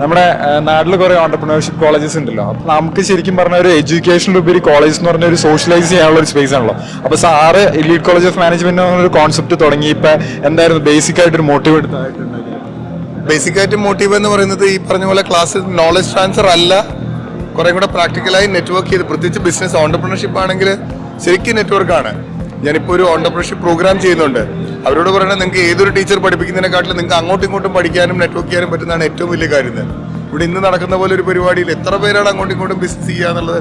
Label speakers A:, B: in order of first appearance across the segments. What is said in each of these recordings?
A: നമ്മുടെ നാട്ടിൽ കുറെ ഓണ്ടർപ്രണർഷിപ്പ് കോളേജസ് ഉണ്ടല്ലോ. അപ്പൊ നമുക്ക് ശരിക്കും പറഞ്ഞ ഒരു എഡ്യൂക്കേഷൻ ഉപരി കോളേജ് എന്ന് പറഞ്ഞ ഒരു സോഷ്യലൈസ് ചെയ്യാനുള്ള ഒരു സ്പേസ് ആണല്ലോ. അപ്പൊ സാറ് എലീഡ് കോളേജ് ഓഫ് മാനേജ്മെന്റ് ഒരു കോൺസെപ്റ്റ് തുടങ്ങി. ഇപ്പൊ എന്തായിരുന്നു? ബേസിക് ആയിട്ട് ഒരു മോട്ടീവ് എടുത്തായിട്ടുണ്ടായിരുന്നു
B: ബേസിക് ആയിട്ട് മോട്ടീവ് എന്ന് പറയുന്നത് ഈ പറഞ്ഞ പോലെ ക്ലാസ് നോളജ് ട്രാൻസ്ഫർ അല്ല. കുറെ കൂടെ പ്രാക്ടിക്കലായി നെറ്റ്വർക്ക് ചെയ്ത്. പ്രത്യേകിച്ച് ബിസിനസ് ഓണ്ടർപ്രണർഷിപ്പ് ആണെങ്കിൽ ശരിക്കും നെറ്റ്വർക്കാണ് ഞാനിപ്പോൾ ഒരു ഓണ്ടർപ്രണർഷിപ്പ് പ്രോഗ്രാം ചെയ്യുന്നുണ്ട്. അവരോട് പറയണത് നിങ്ങൾക്ക് ഏതൊരു ടീച്ചർ പഠിപ്പിക്കുന്നതിനെക്കാട്ടിലും നിങ്ങൾക്ക് അങ്ങോട്ടും ഇങ്ങോട്ടും പഠിക്കാനും നെറ്റ്വർക്ക് ചെയ്യാനും പറ്റുന്നതാണ് ഏറ്റവും വലിയ കാര്യം. ഇവിടെ ഇന്ന് നടക്കുന്ന പോലെ ഒരു പരിപാടിയിൽ എത്ര പേരാണ് അങ്ങോട്ടും ഇങ്ങോട്ടും ബിസിനസ് ചെയ്യുക എന്നുള്ളത്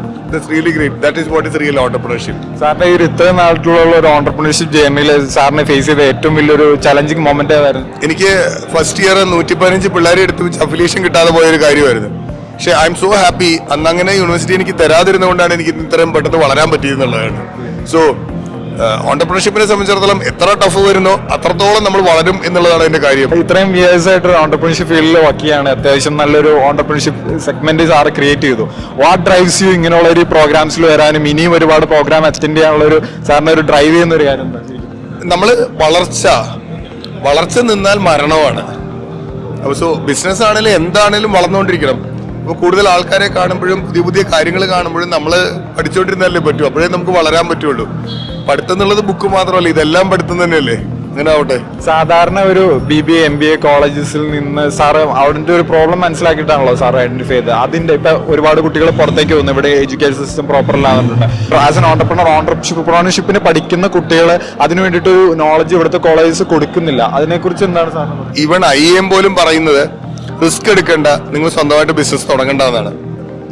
B: really great that is what is real entrepreneurship
A: സാറിന്റെ ഈ ഇത്രയും നാട്ടിലുള്ള ഒരു ഓണ്ടർപ്രണർഷിപ്പ് ജേർണിയിൽ സാറിനെ ഫേസ് ചെയ്ത ഏറ്റവും വലിയൊരു ചലഞ്ചിങ് മൊമെന്റ് ആയിരുന്നു
B: എനിക്ക് ഫസ്റ്റ് ഇയർ നൂറ്റി പതിനഞ്ച് പിള്ളേരെ എടുത്ത് വെച്ച് അഫിലിയേഷൻ കിട്ടാതെ പോയ ഒരു കാര്യമായിരുന്നു. പക്ഷേ ഐ എം സോ ഹാപ്പി അന്ന് അങ്ങനെ യൂണിവേഴ്സിറ്റി എനിക്ക് തരാതിരുന്നുകൊണ്ടാണ് എനിക്ക് ഇത്രയും പെട്ടെന്ന് വളരാൻ പറ്റിയെന്നുള്ളതാണ് സോ ഓണ്ടർപ്രണർഷിപ്പിനെ സംബന്ധിച്ചിടത്തോളം എത്ര ടഫ് വരുന്നോ അത്രത്തോളം നമ്മൾ വളരും എന്നുള്ളതാണ് എന്റെ കാര്യം.
A: ഇത്രയും ഇയേഴ്സ് ആയിട്ട് ഓണ്ടർപ്രണർഷിപ്പ് ഫീൽഡിൽ വർക്ക് ചെയ്യാണ്. അത്യാവശ്യം നല്ലൊരു ഓണ്ടർപ്രണർഷിപ്പ് സെഗ്മെന്റ് സാറ് ക്രിയേറ്റ് ചെയ്തു. വാട്ട് ഡ്രൈവ്സ് യു ഇങ്ങനെയുള്ള ഒരു പ്രോഗ്രാംസിൽ വരാനും ഇനിയും ഒരുപാട് പ്രോഗ്രാം അറ്റൻഡ് ചെയ്യാനുള്ള ഒരു സാറിന് ഒരു ഡ്രൈവ് ചെയ്യുന്ന ഒരു കാര്യം
B: നമ്മൾ വളർച്ച വളർച്ച നിന്നാൽ മരണമാണ്. അപ്പോൾ സോ ബിസിനസ് ആണെങ്കിലും എന്താണെങ്കിലും വളർന്നുകൊണ്ടിരിക്കണം. അപ്പോൾ കൂടുതൽ ആൾക്കാരെ കാണുമ്പോഴും പുതിയ പുതിയ കാര്യങ്ങൾ കാണുമ്പോഴും നമ്മൾ പഠിച്ചുകൊണ്ടിരുന്നാലേ പറ്റൂ. അപ്പോഴേ നമുക്ക് വളരാൻ പറ്റുള്ളൂ. പഠിത്തം എന്നുള്ളത് ബുക്ക് മാത്രമല്ല ഇതെല്ലാം പഠിത്തം തന്നെയല്ലേ? അങ്ങനെ ആവട്ടെ
A: സാധാരണ ഒരു B B M B A കോളേജസിൽ നിന്ന് സാറ് അവിടെ ഒരു പ്രോബ്ലം മനസ്സിലാക്കിയിട്ടാണല്ലോ സാർ ഐഡന്റിഫൈ ചെയ്ത് അതിന്റെ ഇപ്പൊ ഒരുപാട് കുട്ടികൾ പുറത്തേക്ക് പോകുന്നു ഇവിടെ എഡ്യൂക്കേഷൻ സിസ്റ്റം പ്രോപ്പർ അല്ലാതുണ്ട് ആസ് എൻ ഓണ്ടർപ്രണർ ഓണ്ടർപ്രണർഷിപ്പിന് പഠിക്കുന്ന കുട്ടികൾ അതിന് വേണ്ടിട്ട് ഒരു നോളജ് ഇവിടുത്തെ കോളേജസ് കൊടുക്കുന്നില്ല. അതിനെക്കുറിച്ച് എന്താണ് സാറിന്
B: ഇവൺ ഐ എം പോലും പറയുന്നത് റിസ്ക് എടുക്കേണ്ട. നിങ്ങൾ സ്വന്തമായിട്ട് ബിസിനസ് തുടങ്ങേണ്ടതാണ്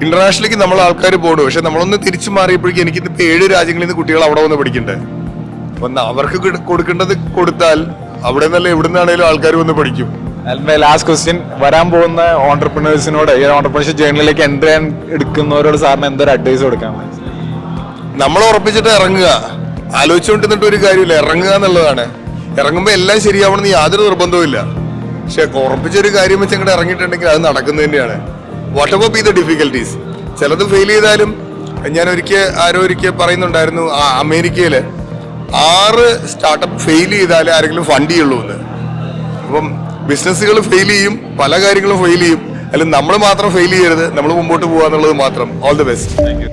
B: ഇന്റർനാഷണലിലേക്ക് നമ്മൾ ആൾക്കാർ പോടും പക്ഷെ നമ്മളൊന്ന് തിരിച്ചു മാറിയപ്പോഴേക്കും എനിക്ക് ഇപ്പൊ ഏഴ് രാജ്യങ്ങളിൽ നിന്ന് കുട്ടികൾ അവിടെ വന്ന് പഠിക്കണ്ടേ? ഒന്ന് അവർക്ക് കൊടുക്കേണ്ടത് കൊടുത്താൽ അവിടെ നിന്നല്ല എവിടെ നിന്നാണേലും ആൾക്കാർ വന്ന് പഠിക്കും.
A: ലാസ്റ്റ് ക്വസ്റ്റ്യൻ വരാൻ പോകുന്ന ഓണ്ടർപ്രണേഴ്സിനോട് ഈ ഓണ്ടർപ്രണർഷിപ്പ് എന്റർ എൻട്രി എടുക്കുന്നവരോട് സാറിന് എന്തൊരു അഡ്വൈസ് കൊടുക്കാൻ
B: നമ്മൾ ഉറപ്പിച്ചിട്ട് ഇറങ്ങുക. ആലോചിച്ചുകൊണ്ടിരുന്നിട്ട് ഒരു കാര്യമില്ല. ഇറങ്ങുക എന്നുള്ളതാണ്. ഇറങ്ങുമ്പോൾ എല്ലാം ശരിയാവണമെന്ന് യാതൊരു നിർബന്ധവും ഇല്ല പക്ഷെ ഉറപ്പിച്ചൊരു കാര്യം വെച്ച് അങ്ങോട്ട് ഇറങ്ങിയിട്ടുണ്ടെങ്കിൽ അത് നടക്കുന്നത് തന്നെയാണ്. Whatever be the difficulties ചിലത് ഫെയിൽ ചെയ്താലും ഞാൻ ഒരിക്കൽ ആരോ ഒരിക്കൽ പറയുന്നുണ്ടായിരുന്നു ആ അമേരിക്കയിൽ ആറ് സ്റ്റാർട്ടപ്പ് ഫെയിൽ ചെയ്താലേ ആരെങ്കിലും ഫണ്ട് ചെയ്യുള്ളൂ എന്ന്. അപ്പം ബിസിനസ്സുകൾ ഫെയിൽ ചെയ്യും പല കാര്യങ്ങളും ഫെയിൽ ചെയ്യും. അല്ലെങ്കിൽ നമ്മൾ മാത്രം ഫെയിൽ ചെയ്യരുത് നമ്മൾ മുമ്പോട്ട് പോകുക എന്നുള്ളത് മാത്രം. All the best
A: thank you